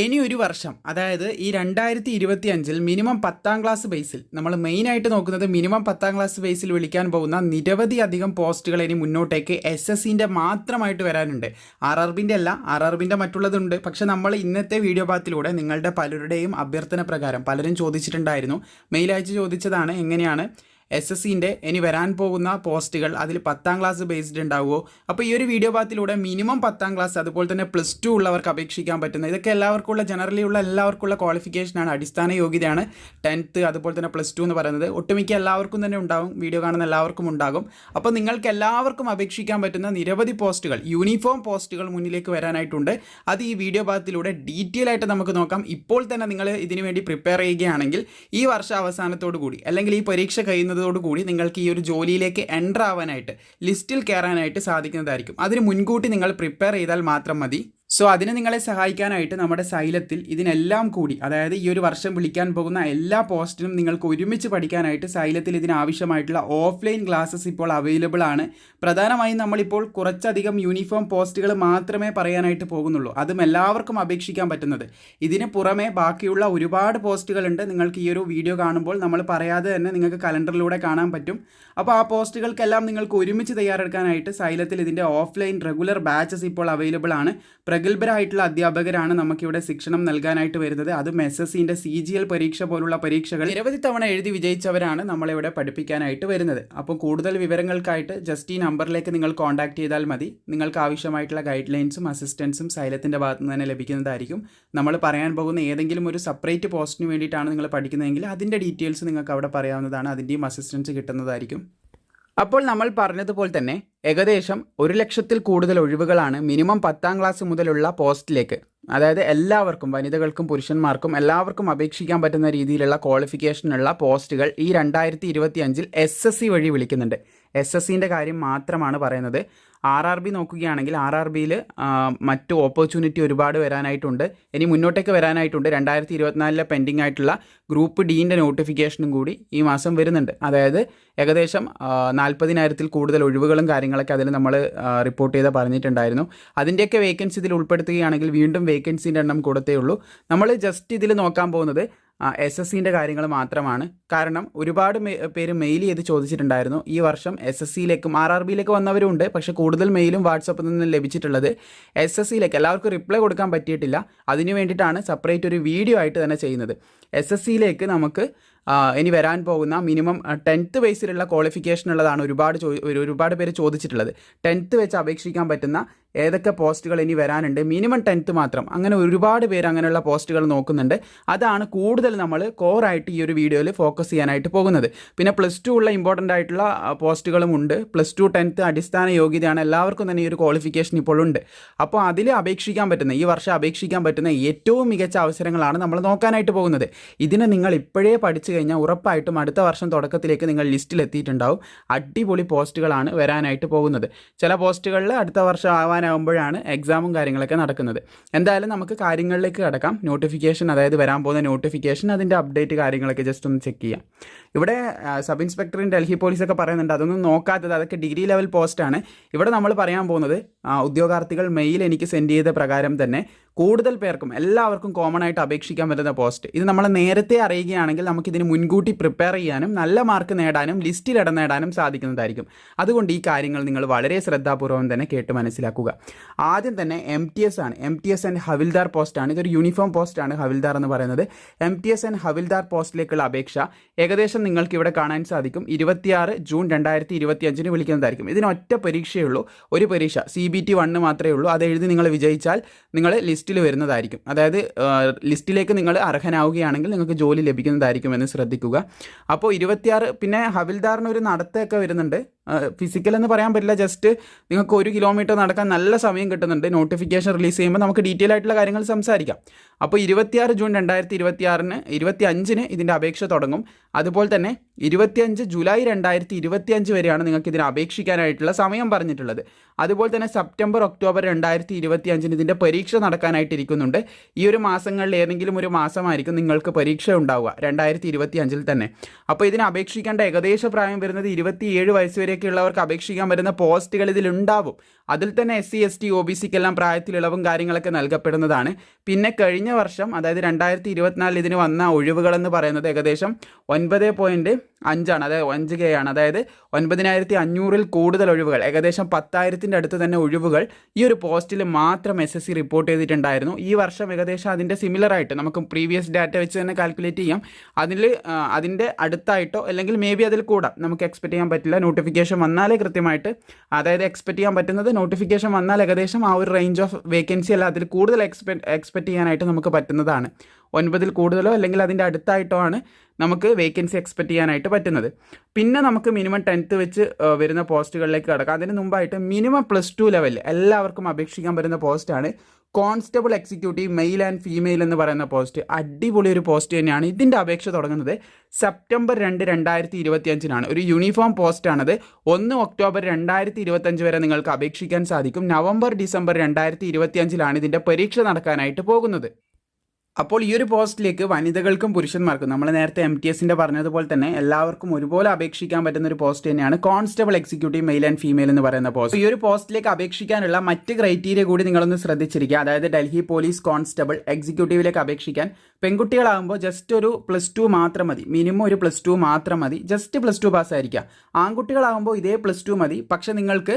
ഇനി ഒരു വർഷം അതായത് ഈ രണ്ടായിരത്തി ഇരുപത്തി അഞ്ചിൽ മിനിമം പത്താം ക്ലാസ് ബേസിൽ നമ്മൾ മെയിനായിട്ട് നോക്കുന്നത് മിനിമം പത്താം ക്ലാസ് ബേസിൽ വിളിക്കാൻ പോകുന്ന നിരവധി അധികം പോസ്റ്റുകൾ ഇനി മുന്നോട്ടേക്ക് എസ് എസ് സിന്റെ മാത്രമായിട്ട് വരാനുണ്ട്. ആർ ആർ ബിന്റെ അല്ല ആർ ആർ ബിന്റെ മറ്റുള്ളതുണ്ട്. പക്ഷെ നമ്മൾ ഇന്നത്തെ വീഡിയോ പാത്തിലൂടെ നിങ്ങളുടെ പലരുടെയും അഭ്യർത്ഥന പ്രകാരം പലരും ചോദിച്ചിട്ടുണ്ടായിരുന്നു. മെയിലയച്ച് ചോദിച്ചതാണ് എങ്ങനെയാണ് എസ് എസ് സിന്റെ ഇനി വരാൻ പോകുന്ന പോസ്റ്റുകൾ അതിൽ പത്താം ക്ലാസ് ബേസ്ഡ് ഉണ്ടാവുമോ? അപ്പോൾ ഈ ഒരു വീഡിയോ ഭാഗത്തിലൂടെ മിനിമം പത്താം ക്ലാസ് അതുപോലെ തന്നെ പ്ലസ് ടു ഉള്ളവർക്ക് അപേക്ഷിക്കാൻ പറ്റുന്ന ഇതൊക്കെ എല്ലാവർക്കും ഉള്ള ജനറലി ഉള്ള എല്ലാവർക്കും ഉള്ള ക്വാളിഫിക്കേഷനാണ് അടിസ്ഥാന യോഗ്യതയാണ്. ടെൻത്ത് അതുപോലെ തന്നെ പ്ലസ് ടു എന്ന് പറയുന്നത്. ഒട്ടുമിക്ക എല്ലാവർക്കും തന്നെ ഉണ്ടാകും വീഡിയോ കാണുന്ന എല്ലാവർക്കും ഉണ്ടാകും. അപ്പോൾ നിങ്ങൾക്ക് എല്ലാവർക്കും അപേക്ഷിക്കാൻ പറ്റുന്ന നിരവധി പോസ്റ്റുകൾ യൂണിഫോം പോസ്റ്റുകൾ മുന്നിലേക്ക് വരാനായിട്ടുണ്ട്. അത് ഈ വീഡിയോ ഭാഗത്തിലൂടെ ഡീറ്റെയിൽ ആയിട്ട് നമുക്ക് നോക്കാം. ഇപ്പോൾ തന്നെ നിങ്ങൾ ഇതിനു വേണ്ടി പ്രിപ്പയർ ചെയ്യുകയാണെങ്കിൽ ഈ വർഷ അവസാനത്തോടു കൂടി അല്ലെങ്കിൽ ഈ പരീക്ഷ കഴിയുന്നതോടു കൂടി നിങ്ങൾക്ക് ഈ ഒരു ജോലിയിലേക്ക് എന്റർ ആവാനായിട്ട് ലിസ്റ്റിൽ കയറാനായിട്ട് സാധിക്കുന്നതായിരിക്കും. അതിന് മുൻകൂട്ടി നിങ്ങൾ പ്രിപ്പയർ ചെയ്താൽ മാത്രം മതി. സോ അതിനെ നിങ്ങളെ സഹായിക്കാനായിട്ട് നമ്മുടെ സൈലത്തിൽ ഇതിനെല്ലാം കൂടി അതായത് ഈ ഒരു വർഷം വിളിക്കാൻ പോകുന്ന എല്ലാ പോസ്റ്റിനും നിങ്ങൾക്ക് ഒരുമിച്ച് പഠിക്കാനായിട്ട് സൈലത്തിൽ ഇതിനാവശ്യമായിട്ടുള്ള ഓഫ്ലൈൻ ക്ലാസ്സസ് ഇപ്പോൾ അവൈലബിൾ ആണ്. പ്രധാനമായും നമ്മളിപ്പോൾ കുറച്ചധികം യൂണിഫോം പോസ്റ്റുകൾ മാത്രമേ പറയാനായിട്ട് പോകുന്നുള്ളൂ. അതും എല്ലാവർക്കും അപേക്ഷിക്കാൻ പറ്റുന്നത്. ഇതിന് പുറമെ ബാക്കിയുള്ള ഒരുപാട് പോസ്റ്റുകളുണ്ട്. നിങ്ങൾക്ക് ഈ ഒരു വീഡിയോ കാണുമ്പോൾ നമ്മൾ പറയാതെ തന്നെ നിങ്ങൾക്ക് കലണ്ടറിലൂടെ കാണാൻ പറ്റും. അപ്പോൾ ആ പോസ്റ്റുകൾക്കെല്ലാം നിങ്ങൾക്ക് ഒരുമിച്ച് തയ്യാറെടുക്കാനായിട്ട് സൈലത്തിൽ ഇതിന്റെ ഓഫ്ലൈൻ റെഗുലർ ബാച്ചസ് ഇപ്പോൾ അവൈലബിൾ ആണ്. പ്രഗത്ഭരായിട്ടുള്ള അധ്യാപകരാണ് നമുക്കിവിടെ ശിക്ഷണം നൽകാനായിട്ട് വരുന്നത്. അതും എസ് എസ് സിന്റെ സി ജി എൽ പരീക്ഷ പോലുള്ള പരീക്ഷകൾ നിരവധി തവണ എഴുതി വിജയിച്ചവരാണ് നമ്മളിവിടെ പഠിപ്പിക്കാനായിട്ട് വരുന്നത്. അപ്പോൾ കൂടുതൽ വിവരങ്ങൾക്കായിട്ട് ജസ്റ്റ് ഈ നമ്പറിലേക്ക് നിങ്ങൾ കോൺടാക്ട് ചെയ്താൽ മതി. നിങ്ങൾക്ക് ആവശ്യമായിട്ടുള്ള ഗൈഡ് ലൈൻസും അസിസ്റ്റൻസും സൈലത്തിന്റെ ഭാഗത്ത് നിന്ന് തന്നെ ലഭിക്കുന്നതായിരിക്കും. നമ്മൾ പറയാൻ പോകുന്ന ഏതെങ്കിലും ഒരു സെപ്പറേറ്റ് പോസ്റ്റിന് വേണ്ടിയിട്ടാണ് നിങ്ങൾ പഠിക്കുന്നതെങ്കിൽ അതിന്റെ ഡീറ്റെയിൽസ് നിങ്ങൾക്ക് അവിടെ പറയാവുന്നതാണ്. അതിന്റെയും അസിസ്റ്റൻസ് കിട്ടുന്നതായിരിക്കും. അപ്പോൾ നമ്മൾ പറഞ്ഞതുപോലെ തന്നെ ഏകദേശം ഒരു ലക്ഷത്തിൽ കൂടുതൽ ഒഴിവുകളാണ് മിനിമം പത്താം ക്ലാസ് മുതലുള്ള പോസ്റ്റിലേക്ക്. അതായത് എല്ലാവർക്കും വനിതകൾക്കും പുരുഷന്മാർക്കും എല്ലാവർക്കും അപേക്ഷിക്കാൻ പറ്റുന്ന രീതിയിലുള്ള ക്വാളിഫിക്കേഷനുള്ള പോസ്റ്റുകൾ ഈ രണ്ടായിരത്തി ഇരുപത്തി അഞ്ചിൽ എസ് എസ് സി വഴി വിളിക്കുന്നുണ്ട്. എസ് എസ് സിന്റെ കാര്യം മാത്രമാണ് പറയുന്നത്. ആർ ആർ ബി നോക്കുകയാണെങ്കിൽ ആർ ആർ ബിയിൽ മറ്റ് ഓപ്പർച്യൂണിറ്റി ഒരുപാട് വരാനായിട്ടുണ്ട്. ഇനി മുന്നോട്ടേക്ക് വരാനായിട്ടുണ്ട്. രണ്ടായിരത്തി ഇരുപത്തിനാലിലെ പെൻഡിങ് ആയിട്ടുള്ള ഗ്രൂപ്പ് ഡീന്റെ നോട്ടിഫിക്കേഷനും കൂടി ഈ മാസം വരുന്നുണ്ട്. അതായത് ഏകദേശം നാൽപ്പതിനായിരത്തിൽ കൂടുതൽ ഒഴിവുകളും കാര്യങ്ങളൊക്കെ അതിൽ നമ്മൾ റിപ്പോർട്ട് ചെയ്ത് പറഞ്ഞിട്ടുണ്ടായിരുന്നു. അതിന്റെയൊക്കെ വേക്കൻസി ഇതിൽ ഉൾപ്പെടുത്തുകയാണെങ്കിൽ വീണ്ടും വേക്കൻസിന്റെ എണ്ണം കൂടത്തേ ഉള്ളൂ. നമ്മൾ ജസ്റ്റ് ഇതിൽ നോക്കാൻ പോകുന്നത് എസ് എസ് സിന്റെ കാര്യങ്ങൾ മാത്രമാണ്. കാരണം ഒരുപാട് പേര് മെയിൽ ചെയ്ത് ചോദിച്ചിട്ടുണ്ടായിരുന്നു. ഈ വർഷം എസ് എസ് സിയിലേക്കും ആർ ആർ ബിയിലേക്ക് വന്നവരുണ്ട്. പക്ഷേ കൂടുതൽ മെയിലും വാട്സപ്പിൽ നിന്ന് ലഭിച്ചിട്ടുള്ളത്. എസ് എസ് സിയിലേക്ക് എല്ലാവർക്കും റിപ്ലൈ കൊടുക്കാൻ പറ്റിയിട്ടില്ല. അതിനു വേണ്ടിയിട്ടാണ് സെപ്പറേറ്റ് ഒരു വീഡിയോ ആയിട്ട് തന്നെ ചെയ്യുന്നത്. എസ് എസ് സിയിലേക്ക് നമുക്ക് ഇനി വരാൻ പോകുന്ന മിനിമം ടെൻത്ത് ബേസിലുള്ള ക്വാളിഫിക്കേഷൻ ഉള്ളതാണ് ഒരുപാട് ചോ ഒരുപാട് പേര് ചോദിച്ചിട്ടുള്ളത്. ടെൻത്ത് വെച്ച് അപേക്ഷിക്കാൻ പറ്റുന്ന ഏതൊക്കെ പോസ്റ്റുകൾ ഇനി വരാനുണ്ട്? മിനിമം ടെൻത്ത് മാത്രം. അങ്ങനെ ഒരുപാട് പേര് അങ്ങനെയുള്ള പോസ്റ്റുകൾ നോക്കുന്നുണ്ട്. അതാണ് കൂടുതൽ നമ്മൾ കോറായിട്ട് ഈ ഒരു വീഡിയോയിൽ ഫോക്കസ് ചെയ്യാനായിട്ട് പോകുന്നത്. പിന്നെ പ്ലസ് ടു ഉള്ള ഇമ്പോർട്ടന്റ് ആയിട്ടുള്ള പോസ്റ്റുകളും ഉണ്ട്. പ്ലസ് ടു ടെൻത്ത് അടിസ്ഥാന യോഗ്യതയാണ് എല്ലാവർക്കും തന്നെ ഈ ഒരു ക്വാളിഫിക്കേഷൻ ഇപ്പോൾ ഉണ്ട്. അപ്പോൾ അതിൽ അപേക്ഷിക്കാൻ പറ്റുന്ന ഈ വർഷം അപേക്ഷിക്കാൻ പറ്റുന്ന ഏറ്റവും മികച്ച അവസരങ്ങളാണ് നമ്മൾ നോക്കാനായിട്ട് പോകുന്നത്. ഇതിന് നിങ്ങൾ ഇപ്പോഴേ പഠിച്ചു കഴിഞ്ഞാൽ ഉറപ്പായിട്ടും അടുത്ത വർഷം തുടക്കത്തിലേക്ക് നിങ്ങൾ ലിസ്റ്റിൽ എത്തിയിട്ടുണ്ടാവും അടിപൊളി പോസ്റ്റുകളാണ് വരാനായിട്ട് പോകുന്നത്. ചില പോസ്റ്റുകളിൽ അടുത്ത വർഷം ആവാനാകുമ്പോഴാണ് എക്സാമും കാര്യങ്ങളൊക്കെ നടക്കുന്നത്. എന്തായാലും നമുക്ക് കാര്യങ്ങളിലേക്ക് കിടക്കാം. നോട്ടിഫിക്കേഷൻ അതായത് വരാൻ പോകുന്ന നോട്ടിഫിക്കേഷൻ അതിന്റെ അപ്ഡേറ്റ് കാര്യങ്ങളൊക്കെ ജസ്റ്റ് ഒന്ന് ചെക്ക് ചെയ്യാം. ഇവിടെ സബ് ഇൻസ്പെക്ടറും ഡൽഹി പോലീസൊക്കെ പറയുന്നുണ്ട്. അതൊന്നും നോക്കാത്തത്. അതൊക്കെ ഡിഗ്രി ലെവൽ പോസ്റ്റാണ്. ഇവിടെ നമ്മൾ പറയാൻ പോകുന്നത് ഉദ്യോഗാർത്ഥികൾ മെയിൽ എനിക്ക് സെൻഡ് ചെയ്ത പ്രകാരം തന്നെ കൂടുതൽ പേർക്കും എല്ലാവർക്കും കോമൺ ആയിട്ട് അപേക്ഷിക്കാൻ പറ്റുന്ന പോസ്റ്റ് ഇത് നമ്മൾ നേരത്തെ അറിയുകയാണെങ്കിൽ നമുക്ക് ഇതിന് മുൻകൂട്ടി പ്രിപ്പയർ ചെയ്യാനും നല്ല മാർക്ക് നേടാനും ലിസ്റ്റിൽ ഇടം നേടാനും സാധിക്കുന്നതായിരിക്കും. അതുകൊണ്ട് ഈ കാര്യങ്ങൾ നിങ്ങൾ വളരെ ശ്രദ്ധാപൂർവം തന്നെ കേട്ട് മനസ്സിലാക്കുക. ആദ്യം തന്നെ എം ടി എസ് ആണ്. എം ടി എസ് ആൻഡ് ഹവിൽദാർ പോസ്റ്റാണ് ഇതൊരു യൂണിഫോം പോസ്റ്റാണ് ഹവിൽദാർ എന്ന് പറയുന്നത്. എം ടി എസ് ആൻഡ് ഹവിൽദാർ പോസ്റ്റിലേക്കുള്ള അപേക്ഷ ഏകദേശം നിങ്ങൾക്ക് ഇവിടെ കാണാൻ സാധിക്കും. ഇരുപത്തിയാറ് ജൂൺ രണ്ടായിരത്തി ഇരുപത്തി അഞ്ചിന് വിളിക്കുന്നതായിരിക്കും ഇതിനൊറ്റ പരീക്ഷയുള്ളൂ ഒരു പരീക്ഷ. സി ബി ടി വണ്ണ് മാത്രമേ ഉള്ളൂ. അത് എഴുതി നിങ്ങൾ വിജയിച്ചാൽ നിങ്ങൾ ലിസ്റ്റിൽ വരുന്നതായിരിക്കും. അതായത് ലിസ്റ്റിലേക്ക് നിങ്ങൾ അർഹനാവുകയാണെങ്കിൽ നിങ്ങൾക്ക് ജോലി ലഭിക്കുന്നതായിരിക്കും എന്ന് ശ്രദ്ധിക്കുക. അപ്പോൾ ഇരുപത്തിയാറ് പിന്നെ ഹവിൽദാറിന് ഒരു നടത്തമൊക്കെ വരുന്നുണ്ട്. ഫിസിക്കൽ എന്ന് പറയാൻ പറ്റില്ല. ജസ്റ്റ് നിങ്ങൾക്ക് ഒരു കിലോമീറ്റർ നടക്കാൻ നല്ല സമയം കിട്ടുന്നുണ്ട്. നോട്ടിഫിക്കേഷൻ റിലീസ് ചെയ്യുമ്പോൾ നമുക്ക് ഡീറ്റെയിൽ ആയിട്ടുള്ള കാര്യങ്ങൾ സംസാരിക്കാം. അപ്പോൾ ഇരുപത്തിയാറ് ജൂൺ രണ്ടായിരത്തി ഇരുപത്തി ആറിന് ഇരുപത്തി അഞ്ചിന് ഇതിന്റെ അപേക്ഷ തുടങ്ങും. അതുപോലെ തന്നെ ഇരുപത്തിയഞ്ച് ജൂലൈ രണ്ടായിരത്തി ഇരുപത്തി അഞ്ച് വരെയാണ് നിങ്ങൾക്ക് ഇതിന് അപേക്ഷിക്കാനായിട്ടുള്ള സമയം പറഞ്ഞിട്ടുള്ളത്. അതുപോലെ തന്നെ സെപ്റ്റംബർ ഒക്ടോബർ രണ്ടായിരത്തി ഇരുപത്തി അഞ്ചിന് ഇതിന്റെ പരീക്ഷ നടക്കാനായിട്ടിരിക്കുന്നുണ്ട് ഈ ഒരു മാസങ്ങളിൽ ഏതെങ്കിലും ഒരു മാസമായിരിക്കും നിങ്ങൾക്ക് പരീക്ഷ ഉണ്ടാവുക രണ്ടായിരത്തി ഇരുപത്തി അഞ്ചിൽ തന്നെ. അപ്പോൾ ഇതിന് അപേക്ഷിക്കേണ്ട ഏകദേശ പ്രായം വരുന്നത് ഇരുപത്തിയേഴ് വയസ്സ് വരെയൊക്കെയുള്ളവർക്ക് അപേക്ഷിക്കാൻ വരുന്ന പോസ്റ്റുകൾ ഇതിലുണ്ടാവും. അതിൽ തന്നെ S C S T O B സിക്കെല്ലാം പ്രായത്തിൽ ഇളവും കാര്യങ്ങളൊക്കെ നൽകപ്പെടുന്നതാണ്. പിന്നെ കഴിഞ്ഞ വർഷം അതായത് രണ്ടായിരത്തി ഇരുപത്തിനാലിൽ ഇതിന് വന്ന ഒഴിവുകളെന്ന് പറയുന്നത് ഏകദേശം ഒൻപത് പോയിന്റ് അഞ്ചാണ് അതായത് അഞ്ച് കെ ആണ്. അതായത് ഒൻപതിനായിരത്തി അഞ്ഞൂറിൽ കൂടുതൽ ഒഴിവുകൾ ഏകദേശം പത്തായിരത്തിന്റെ അടുത്ത് തന്നെ ഒഴിവുകൾ ഈ ഒരു പോസ്റ്റിൽ മാത്രം എസ് എസ് സി റിപ്പോർട്ട് ചെയ്തിട്ടുണ്ടായിരുന്നു. ഈ വർഷം ഏകദേശം അതിന്റെ സിമിലർ ആയിട്ട് നമുക്ക് പ്രീവിയസ് ഡാറ്റ വെച്ച് തന്നെ കാൽക്കുലേറ്റ് ചെയ്യാം. അതിൽ അതിന്റെ അടുത്തായിട്ടോ അല്ലെങ്കിൽ മേ ബി അതിൽ കൂടാം. നമുക്ക് എക്സ്പെക്ട് ചെയ്യാൻ പറ്റില്ല. നോട്ടിഫിക്കേഷൻ വന്നാലേ കൃത്യമായിട്ട് അതായത് എക്സ്പെക്ട് ചെയ്യാൻ പറ്റുന്നത് നോട്ടിഫിക്കേഷൻ വന്നാൽ ഏകദേശം ആ ഒരു റേഞ്ച് ഓഫ് വേക്കൻസി അല്ല അതിൽ കൂടുതൽ എക്സ്പെക്ട് എക്സ്പെക്ട് ചെയ്യാനായിട്ട് നമുക്ക് പറ്റുന്നതാണ്. ഒൻപതിൽ കൂടുതലോ അല്ലെങ്കിൽ അതിന്റെ അടുത്തായിട്ടോ ആണ് നമുക്ക് വേക്കൻസി എക്സ്പെക്ട് ചെയ്യാനായിട്ട് പറ്റുന്നത്. പിന്നെ നമുക്ക് മിനിമം ടെൻത്ത് വെച്ച് വരുന്ന പോസ്റ്റുകളിലേക്ക് കിടക്കാം. അതിന് മുമ്പായിട്ട് മിനിമം പ്ലസ് ടു ലെവലിൽ എല്ലാവർക്കും അപേക്ഷിക്കാൻ പറ്റുന്ന പോസ്റ്റാണ് constable executive male and female എന്ന് പറയുന്ന പോസ്റ്റ് അടിപൊളി ഒരു പോസ്റ്റ് തന്നെയാണ്. ഇതിന്റെ അപേക്ഷ തുടങ്ങുന്നത് സെപ്റ്റംബർ രണ്ട് രണ്ടായിരത്തി ഇരുപത്തി അഞ്ചിനാണ് ഒരു യൂണിഫോം പോസ്റ്റാണത് ഒന്ന് ഒക്ടോബർ രണ്ടായിരത്തി ഇരുപത്തഞ്ച് വരെ നിങ്ങൾക്ക് അപേക്ഷിക്കാൻ സാധിക്കും. നവംബർ ഡിസംബർ രണ്ടായിരത്തി ഇരുപത്തി അഞ്ചിലാണ് ഇതിന്റെ പരീക്ഷ നടക്കാനായിട്ട് പോകുന്നത്. അപ്പോൾ ഈ ഒരു പോസ്റ്റിലേക്ക് വനിതകൾക്കും പുരുഷന്മാർക്കും നമ്മൾ നേരത്തെ എം ടി എസിന്റെ പറഞ്ഞതുപോലെ തന്നെ എല്ലാവർക്കും ഒരുപോലെ അപേക്ഷിക്കാൻ പറ്റുന്ന ഒരു പോസ്റ്റ് തന്നെയാണ് constable executive male and female എന്ന് പറയുന്ന പോസ്റ്റ്. ഈ ഒരു പോസ്റ്റിലേക്ക് അപേക്ഷിക്കാനുള്ള മറ്റ് ക്രൈറ്റീരിയ കൂടി നിങ്ങളൊന്ന് ശ്രദ്ധിച്ചിരിക്കുക. അതായത് ഡൽഹി പോലീസ് കോൺസ്റ്റബിൾ എക്സിക്യൂട്ടീവിലേക്ക് അപേക്ഷിക്കാൻ പെൺകുട്ടികളാകുമ്പോൾ ജസ്റ്റ് ഒരു പ്ലസ് ടു മാത്രം മതി. മിനിമം ഒരു പ്ലസ് ടു മാത്രം മതി. ജസ്റ്റ് പ്ലസ് ടു പാസ് ആയിരിക്കാം. ആൺകുട്ടികളാകുമ്പോൾ ഇതേ പ്ലസ് ടു മതി. പക്ഷേ നിങ്ങൾക്ക്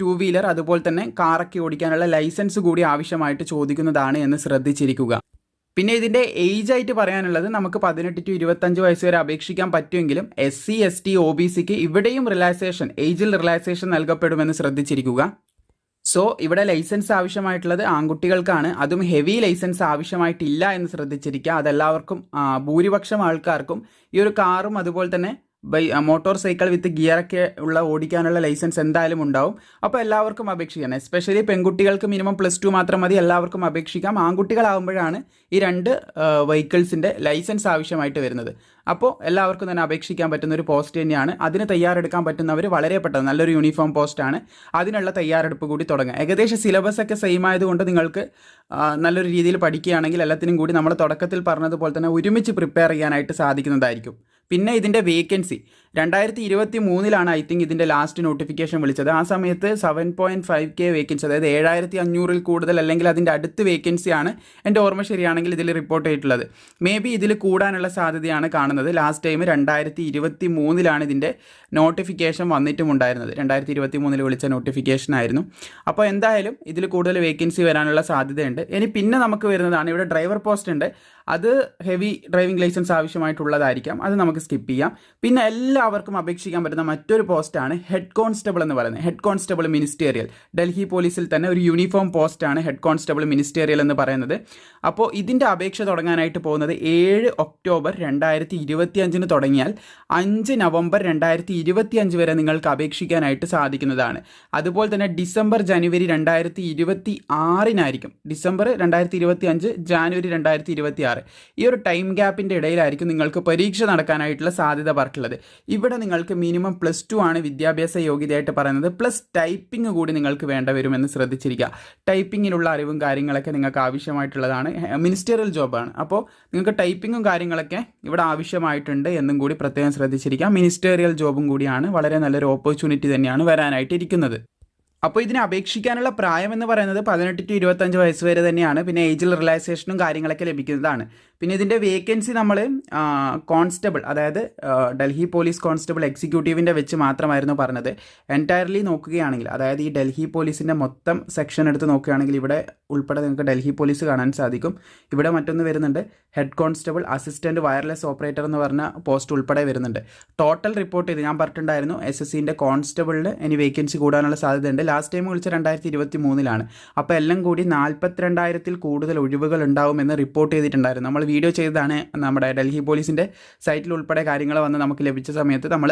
ടു വീലർ അതുപോലെ തന്നെ കാറൊക്കെ ഓടിക്കാനുള്ള ലൈസൻസ് കൂടി ആവശ്യമായിട്ട് ചോദിക്കുന്നതാണ് എന്ന് ശ്രദ്ധിച്ചിരിക്കുക. പിന്നെ ഇതിന്റെ ഏജ് ആയിട്ട് പറയാനുള്ളത് നമുക്ക് പതിനെട്ട് ടു ഇരുപത്തഞ്ച് വയസ്സ് വരെ അപേക്ഷിക്കാൻ പറ്റുമെങ്കിലും S C S T O B സിക്ക് ഇവിടെയും റിലാക്സേഷൻ ഏജിൽ റിലാക്സേഷൻ നൽകപ്പെടുമെന്ന് ശ്രദ്ധിച്ചിരിക്കുക. സോ ഇവിടെ ലൈസൻസ് ആവശ്യമായിട്ടുള്ളത് ആൺകുട്ടികൾക്കാണ്. അതും ഹെവി ലൈസൻസ് ആവശ്യമായിട്ടില്ല എന്ന് ശ്രദ്ധിച്ചിരിക്കുക. അതെല്ലാവർക്കും ഭൂരിപക്ഷം ആൾക്കാർക്കും ഈ ഒരു കാറും അതുപോലെ തന്നെ ബൈ മോട്ടോർ സൈക്കിൾ വിത്ത് ഗിയറൊക്കെ ഉള്ള ഓടിക്കാനുള്ള ലൈസൻസ് എന്തായാലും ഉണ്ടാവും. അപ്പോൾ എല്ലാവർക്കും അപേക്ഷിക്കാം. എസ്പെഷ്യലി പെൺകുട്ടികൾക്ക് മിനിമം പ്ലസ് ടു മാത്രം മതി. എല്ലാവർക്കും അപേക്ഷിക്കാം. ആൺകുട്ടികളാകുമ്പോഴാണ് ഈ രണ്ട് വെഹിക്കിൾസിന്റെ ലൈസൻസ് ആവശ്യമായിട്ട് വരുന്നത്. അപ്പോൾ എല്ലാവർക്കും തന്നെ അപേക്ഷിക്കാൻ പറ്റുന്ന ഒരു പോസ്റ്റ് തന്നെയാണ്. അതിന് തയ്യാറെടുക്കാൻ പറ്റുന്നവർ വളരെ പെട്ടെന്ന് നല്ലൊരു യൂണിഫോം പോസ്റ്റാണ് അതിനുള്ള തയ്യാറെടുപ്പ് കൂടി തുടങ്ങുക ഏകദേശം സിലബസ് ഒക്കെ സെയിം ആയതുകൊണ്ട് നിങ്ങൾക്ക് നല്ലൊരു രീതിയിൽ പഠിക്കുകയാണെങ്കിൽ എല്ലാത്തിനും കൂടി നമ്മൾ തുടക്കത്തിൽ പറഞ്ഞതുപോലെ തന്നെ ഒരുമിച്ച് പ്രിപ്പയർ ചെയ്യാനായിട്ട് സാധിക്കുന്നതായിരിക്കും. പിന്നെ ഇതിന്റെ വേക്കൻസി രണ്ടായിരത്തി ഇരുപത്തി മൂന്നിലാണ് ഐ തിങ്ക് ഇതിന്റെ ലാസ്റ്റ് നോട്ടിഫിക്കേഷൻ വിളിച്ചത്. ആ സമയത്ത് seven point five K vacancy അതായത് ഏഴായിരത്തി അഞ്ഞൂറിൽ കൂടുതൽ അല്ലെങ്കിൽ അതിന്റെ അടുത്ത് വേക്കൻസിയാണ് എന്റെ ഓർമ്മ ശരിയാണെങ്കിൽ ഇതിൽ റിപ്പോർട്ട് ചെയ്തിട്ടുള്ളത്. മേ ബി ഇതിൽ കൂടാനുള്ള സാധ്യതയാണ് കാണുന്നത്. ലാസ്റ്റ് ടൈം രണ്ടായിരത്തി ഇരുപത്തി മൂന്നിലാണ് ഇതിന്റെ നോട്ടിഫിക്കേഷൻ വന്നിട്ടും ഉണ്ടായിരുന്നത് രണ്ടായിരത്തി ഇരുപത്തി മൂന്നിൽ വിളിച്ച നോട്ടിഫിക്കേഷൻ ആയിരുന്നു. അപ്പോൾ എന്തായാലും ഇതിൽ കൂടുതൽ വേക്കൻസി വരാനുള്ള സാധ്യതയുണ്ട്. ഇനി പിന്നെ നമുക്ക് വരുന്നതാണ്. ഇവിടെ ഡ്രൈവർ പോസ്റ്റ് ഉണ്ട്. അത് ഹെവി ഡ്രൈവിംഗ് ലൈസൻസ് ആവശ്യമായിട്ടുള്ളതായിരിക്കാം. അത് നമുക്ക് സ്കിപ്പ് ചെയ്യാം. പിന്നെ എല്ലാവർക്കും അപേക്ഷിക്കാൻ പറ്റുന്ന മറ്റൊരു പോസ്റ്റാണ് ഹെഡ് കോൺസ്റ്റബിൾ എന്ന് പറയുന്നത്. ഹെഡ് കോൺസ്റ്റബിൾ മിനിസ്റ്റേറിയൽ ഡൽഹി പോലീസിൽ തന്നെ ഒരു യൂണിഫോം പോസ്റ്റാണ് ഹെഡ് കോൺസ്റ്റബിൾ മിനിസ്റ്റേറിയൽ എന്ന് പറയുന്നത്. അപ്പോൾ ഇതിന്റെ അപേക്ഷ തുടങ്ങാനായിട്ട് പോകുന്നത് ഏഴ് ഒക്ടോബർ രണ്ടായിരത്തി ഇരുപത്തി അഞ്ചിന് തുടങ്ങിയാൽ അഞ്ച് നവംബർ രണ്ടായിരത്തി ഇരുപത്തി അഞ്ച് വരെ നിങ്ങൾക്ക് അപേക്ഷിക്കാനായിട്ട് സാധിക്കുന്നതാണ്. അതുപോലെ തന്നെ ഡിസംബർ ജനുവരി രണ്ടായിരത്തി ഇരുപത്തി ആറിനായിരിക്കും ഡിസംബർ രണ്ടായിരത്തി ഇരുപത്തി അഞ്ച് ജാനുവരി രണ്ടായിരത്തി ഇരുപത്തി ആറ് ഈ ഒരു ടൈം ഗ്യാപ്പിന്റെ ഇടയിലായിരിക്കും നിങ്ങൾക്ക് പരീക്ഷ നടക്കാനായിട്ടുള്ള സാധ്യത പറഞ്ഞിട്ടുള്ളത്. ഇവിടെ നിങ്ങൾക്ക് മിനിമം പ്ലസ് ടു ആണ് വിദ്യാഭ്യാസ യോഗ്യതയായിട്ട് പറയുന്നത്. പ്ലസ് ടൈപ്പിംഗ് കൂടി നിങ്ങൾക്ക് വേണ്ട വരുമെന്ന് ശ്രദ്ധിച്ചിരിക്കുക. ടൈപ്പിങ്ങിനുള്ള അറിവും കാര്യങ്ങളൊക്കെ നിങ്ങൾക്ക് ആവശ്യമായിട്ടുള്ളതാണ്. മിനിസ്റ്ററിയൽ ജോബാണ് അപ്പോൾ നിങ്ങൾക്ക് ടൈപ്പിങ്ങും കാര്യങ്ങളൊക്കെ ഇവിടെ ആവശ്യമായിട്ടുണ്ട് എന്നും കൂടി പ്രത്യേകം ശ്രദ്ധിച്ചിരിക്കുക. മിനിസ്റ്റേറിയൽ ജോബും കൂടിയാണ്. വളരെ നല്ലൊരു ഓപ്പർച്യൂണിറ്റി തന്നെയാണ് വരാനായിട്ട് ഇരിക്കുന്നത്. അപ്പോൾ ഇതിനെ അപേക്ഷിക്കാനുള്ള പ്രായം എന്ന് പറയുന്നത് പതിനെട്ട് ടു ഇരുപത്തഞ്ച് വയസ്സ് വരെ തന്നെയാണ്. പിന്നെ ഏജിൽ റിലാക്സേഷനും കാര്യങ്ങളൊക്കെ ലഭിക്കുന്നതാണ്. പിന്നെ ഇതിന്റെ വേക്കൻസി നമ്മൾ കോൺസ്റ്റബിൾ അതായത് ഡൽഹി പോലീസ് കോൺസ്റ്റബിൾ എക്സിക്യൂട്ടീവിന്റെ വെച്ച് മാത്രമായിരുന്നു പറഞ്ഞത്. എന്റയർലി നോക്കുകയാണെങ്കിൽ അതായത് ഈ ഡൽഹി പോലീസിന്റെ മൊത്തം സെക്ഷൻ എടുത്ത് നോക്കുകയാണെങ്കിൽ ഇവിടെ ഉൾപ്പെടെ നിങ്ങൾക്ക് ഡൽഹി പോലീസ് കാണാൻ സാധിക്കും. ഇവിടെ മറ്റൊന്ന് വരുന്നുണ്ട് head constable assistant wireless operator എന്ന് പറഞ്ഞ പോസ്റ്റ് ഉൾപ്പെടെ വരുന്നുണ്ട്. ടോട്ടൽ റിപ്പോർട്ട് ചെയ്ത് ഞാൻ പറഞ്ഞിട്ടുണ്ടായിരുന്നു എസ് എസ് സിന്റെ കോൺസ്റ്റബിളിൽ ഇനി വേക്കൻസി കൂടാനുള്ള സാധ്യതയുണ്ട്. ലാസ്റ്റ് ടൈം വിളിച്ച രണ്ടായിരത്തി ഇരുപത്തി മൂന്നിലാണ് അപ്പോൾ എല്ലാം കൂടി നാൽപ്പത്തിരണ്ടായിരത്തിൽ കൂടുതൽ ഒഴിവുകൾ ഉണ്ടാവുമെന്ന് റിപ്പോർട്ട് ചെയ്തിട്ടുണ്ടായിരുന്നു. നമ്മൾ വീഡിയോ ചെയ്തതാണ് നമ്മുടെ ഡൽഹി പോലീസിന്റെ സൈറ്റിൽ ഉൾപ്പെടെ കാര്യങ്ങൾ വന്ന് നമുക്ക് ലഭിച്ച സമയത്ത് നമ്മൾ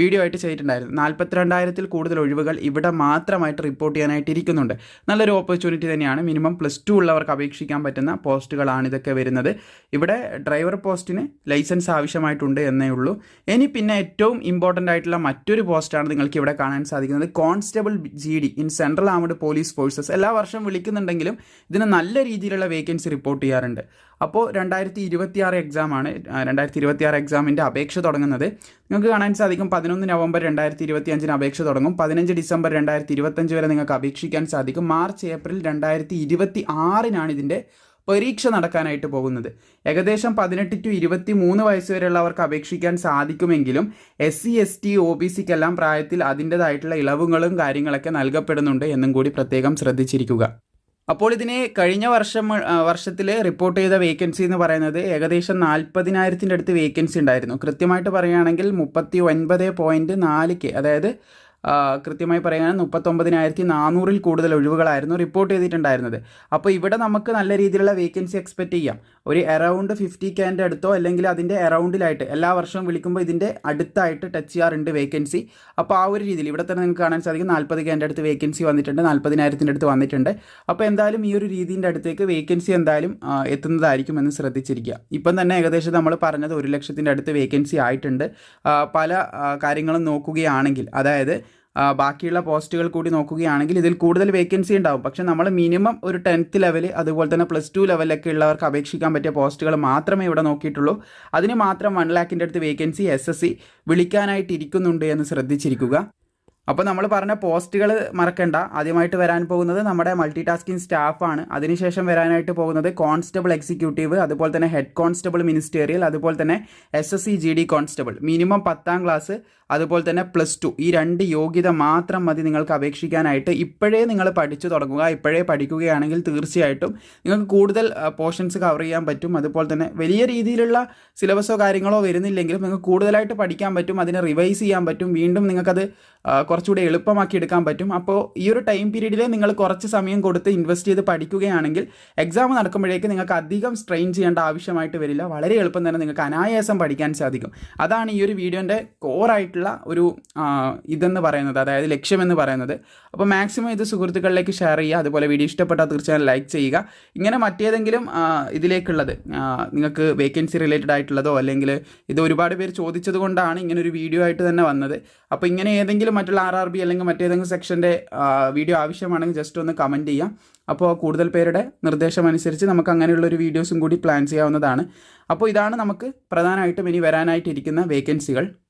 വീഡിയോ ആയിട്ട് ചെയ്തിട്ടുണ്ടായിരുന്നു. നാൽപ്പത്തിരണ്ടായിരത്തിൽ കൂടുതൽ ഒഴിവുകൾ ഇവിടെ മാത്രമായിട്ട് റിപ്പോർട്ട് ചെയ്യാനായിട്ട് ഇരിക്കുന്നുണ്ട്. നല്ലൊരു ഓപ്പർച്യൂണിറ്റി തന്നെയാണ്. മിനിമം പ്ലസ് ടു ഉള്ളവർക്ക് അപേക്ഷിക്കാൻ പറ്റുന്ന പോസ്റ്റുകളാണ് ഇതൊക്കെ വരുന്നത്. ഇവിടെ ഡ്രൈവർ പോസ്റ്റിന് ലൈസൻസ് ആവശ്യമായിട്ടുണ്ട് എന്നേ ഉള്ളൂ. ഇനി പിന്നെ ഏറ്റവും ഇമ്പോർട്ടന്റ് ആയിട്ടുള്ള മറ്റൊരു പോസ്റ്റാണ് നിങ്ങൾക്ക് ഇവിടെ കാണാൻ സാധിക്കുന്നത്. Constable G D in central armed police forces എല്ലാ വർഷവും വിളിക്കുന്നുണ്ടെങ്കിലും ഇതിന് നല്ല രീതിയിലുള്ള വേക്കൻസി റിപ്പോർട്ട് ചെയ്യാറുണ്ട്. അപ്പോൾ രണ്ടായിരത്തി ഇരുപത്തി ആറ് എക്സാമാണ് രണ്ടായിരത്തി ഇരുപത്തി ആറ് എക്സാമിന്റെ അപേക്ഷ തുടങ്ങുന്നത്. നിങ്ങൾക്ക് കാണാൻ സാധിക്കും പതിനൊന്ന് നവംബർ രണ്ടായിരത്തി ഇരുപത്തി അഞ്ചിന് അപേക്ഷ തുടങ്ങും. പതിനഞ്ച് ഡിസംബർ രണ്ടായിരത്തി ഇരുപത്തഞ്ച് വരെ നിങ്ങൾക്ക് അപേക്ഷിക്കാൻ സാധിക്കും. മാർച്ച് ഏപ്രിൽ രണ്ടായിരത്തി ഇരുപത്തി ആറിനാണ് ഇതിന്റെ പരീക്ഷ നടക്കാനായിട്ട് പോകുന്നത്. ഏകദേശം പതിനെട്ട് ടു ഇരുപത്തി മൂന്ന് വയസ്സ് വരെയുള്ളവർക്ക് അപേക്ഷിക്കാൻ സാധിക്കുമെങ്കിലും S C S T O B സിക്കെല്ലാം പ്രായത്തിൽ അതിന്റെതായിട്ടുള്ള ഇളവുകളും കാര്യങ്ങളൊക്കെ നൽകപ്പെടുന്നുണ്ട് എന്നും കൂടി പ്രത്യേകം ശ്രദ്ധിച്ചിരിക്കുക. അപ്പോൾ ഇതിന് കഴിഞ്ഞ വർഷം വർഷത്തിൽ റിപ്പോർട്ട് ചെയ്ത വേക്കൻസി എന്ന് പറയുന്നത് ഏകദേശം നാൽപ്പതിനായിരത്തിന്റെ അടുത്ത് വേക്കൻസി ഉണ്ടായിരുന്നു. കൃത്യമായിട്ട് പറയുകയാണെങ്കിൽ മുപ്പത്തി ഒൻപത് പോയിന്റ് നാല് കെ അതായത് കൃത്യമായി പറയുകയാണെങ്കിൽ മുപ്പത്തൊമ്പതിനായിരത്തി നാനൂറിൽ കൂടുതൽ ഒഴിവുകളായിരുന്നു റിപ്പോർട്ട് ചെയ്തിട്ടുണ്ടായിരുന്നത്. അപ്പോൾ ഇവിടെ നമുക്ക് നല്ല രീതിയിലുള്ള വേക്കൻസി എക്സ്പെക്റ്റ് ചെയ്യാം. ഒരു അറൗണ്ട് ഫിഫ്റ്റി കെന്റെ അടുത്തോ അല്ലെങ്കിൽ അതിന്റെ അറൗണ്ടിലായിട്ട് എല്ലാ വർഷവും വിളിക്കുമ്പോൾ ഇതിന്റെ അടുത്തായിട്ട് ടച്ച് ചെയ്യാറുണ്ട് വേക്കൻസി അപ്പോൾ ആ ഒരു രീതിയിൽ ഇവിടെ തന്നെ നിങ്ങൾക്ക് കാണാൻ സാധിക്കും നാൽപ്പത് കെന്റെ അടുത്ത് വേക്കൻസി വന്നിട്ടുണ്ട് നാൽപ്പതിനായിരത്തിന്റെ അടുത്ത് വന്നിട്ടുണ്ട്. അപ്പോൾ എന്തായാലും ഈ ഒരു രീതിന്റെ അടുത്തേക്ക് വേക്കൻസി എന്തായാലും എത്തുന്നതായിരിക്കും എന്ന് ശ്രദ്ധിച്ചിരിക്കുക. ഇപ്പം തന്നെ ഏകദേശം നമ്മൾ പറഞ്ഞത് ഒരു ലക്ഷത്തിന്റെ അടുത്ത് വേക്കൻസി ആയിട്ടുണ്ട്. പല കാര്യങ്ങളും നോക്കുകയാണെങ്കിൽ അതായത് ബാക്കിയുള്ള പോസ്റ്റുകൾ കൂടി നോക്കുകയാണെങ്കിൽ ഇതിൽ കൂടുതൽ വേക്കൻസി ഉണ്ടാവും. പക്ഷെ നമ്മൾ മിനിമം ഒരു ടെൻത്ത് ലെവൽ അതുപോലെ തന്നെ പ്ലസ് ടു ലെവലൊക്കെ ഉള്ളവർക്ക് അപേക്ഷിക്കാൻ പറ്റിയ പോസ്റ്റുകൾ മാത്രമേ ഇവിടെ നോക്കിയിട്ടുള്ളൂ. അതിന് മാത്രം വൺ ലാക്കിന്റെ അടുത്ത് വേക്കൻസി എസ് എസ് സി വിളിക്കാനായിട്ട് ഇരിക്കുന്നുണ്ട് എന്ന് ശ്രദ്ധിച്ചിരിക്കുക. അപ്പോൾ നമ്മൾ പറഞ്ഞ പോസ്റ്റുകൾ മറക്കണ്ട. ആദ്യമായിട്ട് വരാൻ പോകുന്നത് നമ്മുടെ മൾട്ടി ടാസ്കിങ് സ്റ്റാഫാണ് അതിനുശേഷം വരാനായിട്ട് പോകുന്നത് കോൺസ്റ്റബിൾ എക്സിക്യൂട്ടീവ് അതുപോലെ തന്നെ ഹെഡ് കോൺസ്റ്റബിൾ മിനിസ്റ്റേറിയൽ അതുപോലെ തന്നെ S S C G D constable. Minimum പത്താം ക്ലാസ് അതുപോലെ തന്നെ പ്ലസ് ടു ഈ രണ്ട് യോഗ്യത മാത്രം മതി നിങ്ങൾക്ക് അപേക്ഷിക്കാനായിട്ട്. ഇപ്പോഴേ നിങ്ങൾ പഠിച്ചു തുടങ്ങുക. ഇപ്പോഴേ പഠിക്കുകയാണെങ്കിൽ തീർച്ചയായിട്ടും നിങ്ങൾക്ക് കൂടുതൽ പോർഷൻസ് കവർ ചെയ്യാൻ പറ്റും. അതുപോലെ തന്നെ വലിയ രീതിയിലുള്ള സിലബസോ കാര്യങ്ങളോ വരുന്നില്ലെങ്കിലും നിങ്ങൾക്ക് കൂടുതലായിട്ട് പഠിക്കാൻ പറ്റും. അതിനെ റിവൈസ് ചെയ്യാൻ പറ്റും. വീണ്ടും നിങ്ങൾക്കത് കുറച്ചുകൂടി എളുപ്പമാക്കി എടുക്കാൻ പറ്റും. അപ്പോൾ ഈ ഒരു ടൈം പീരീഡിൽ നിങ്ങൾ കുറച്ച് സമയം കൊടുത്ത് ഇൻവെസ്റ്റ് ചെയ്ത് പഠിക്കുകയാണെങ്കിൽ എക്സാം നടക്കുമ്പോഴേക്ക് നിങ്ങൾക്ക് അധികം സ്ട്രെയിൻ ചെയ്യേണ്ട ആവശ്യമായിട്ട് വരില്ല. വളരെ എളുപ്പം തന്നെ നിങ്ങൾക്ക് അനായാസം പഠിക്കാൻ സാധിക്കും. അതാണ് ഈ ഒരു വീഡിയോന്റെ കോറായിട്ടുള്ള ഒരു ഇതെന്ന് പറയുന്നത്. അതായത് ലക്ഷ്യമെന്ന് പറയുന്നത്. അപ്പോൾ മാക്സിമം ഇത് സുഹൃത്തുക്കളിലേക്ക് ഷെയർ ചെയ്യുക. അതുപോലെ വീഡിയോ ഇഷ്ടപ്പെട്ടാൽ തീർച്ചയായും ലൈക്ക് ചെയ്യുക. ഇങ്ങനെ മറ്റേതെങ്കിലും ഇതിലേക്കുള്ളത് നിങ്ങൾക്ക് വേക്കൻസി റിലേറ്റഡ് ആയിട്ടുള്ളതോ അല്ലെങ്കിൽ ഇത് ഒരുപാട് പേര് ചോദിച്ചത് കൊണ്ടാണ് ഇങ്ങനെ ഒരു വീഡിയോ ആയിട്ട് തന്നെ വന്നത്. അപ്പോൾ ഇങ്ങനെ ഏതെങ്കിലും മറ്റുള്ള ആർ ആർ ബി അല്ലെങ്കിൽ മറ്റേതെങ്കിലും സെക്ഷന്റെ വീഡിയോ ആവശ്യമാണെങ്കിൽ ജസ്റ്റ് ഒന്ന് കമന്റ് ചെയ്യാം. അപ്പോൾ കൂടുതൽ പേരുടെ നിർദ്ദേശം അനുസരിച്ച് നമുക്ക് അങ്ങനെയുള്ള ഒരു വീഡിയോസും കൂടി പ്ലാൻ ചെയ്യാവുന്നതാണ്. അപ്പോൾ ഇതാണ് നമുക്ക് പ്രധാനമായിട്ടും ഇനി വരാനായിട്ടിരിക്കുന്ന വേക്കൻസികൾ